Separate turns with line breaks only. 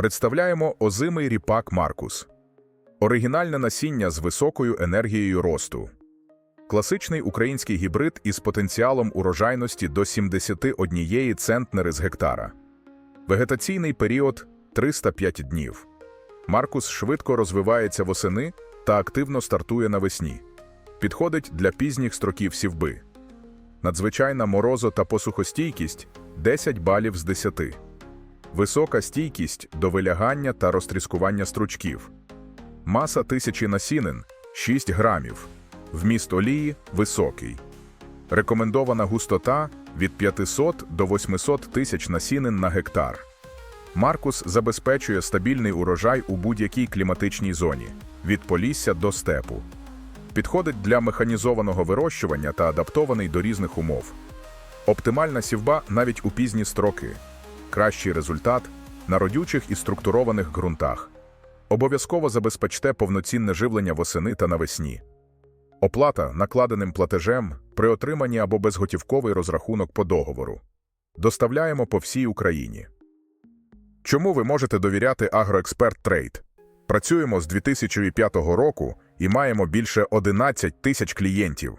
Представляємо озимий ріпак Маркус. Оригінальне насіння з високою енергією росту. Класичний український гібрид із потенціалом урожайності до 71 центнери з гектара. Вегетаційний період 305 днів. Маркус швидко розвивається восени та активно стартує навесні. Підходить для пізніх строків сівби. Надзвичайна морозо та посухостійкість 10 балів з 10. Висока стійкість до вилягання та розтріскування стручків. Маса тисячі насінин 6 грамів. Вміст олії високий. Рекомендована густота від 500 до 800 тисяч насінин на гектар. Маркус забезпечує стабільний урожай у будь-якій кліматичній зоні від полісся до степу. Підходить для механізованого вирощування та адаптований до різних умов. Оптимальна сівба навіть у пізні строки. Кращий результат на родючих і структурованих ґрунтах. Обов'язково забезпечте повноцінне живлення восени та навесні. Оплата накладеним платежем при отриманні або безготівковий розрахунок по договору. Доставляємо по всій Україні. Чому ви можете довіряти Агроексперт Трейд? Працюємо з 2005 року і маємо більше 11 тисяч клієнтів.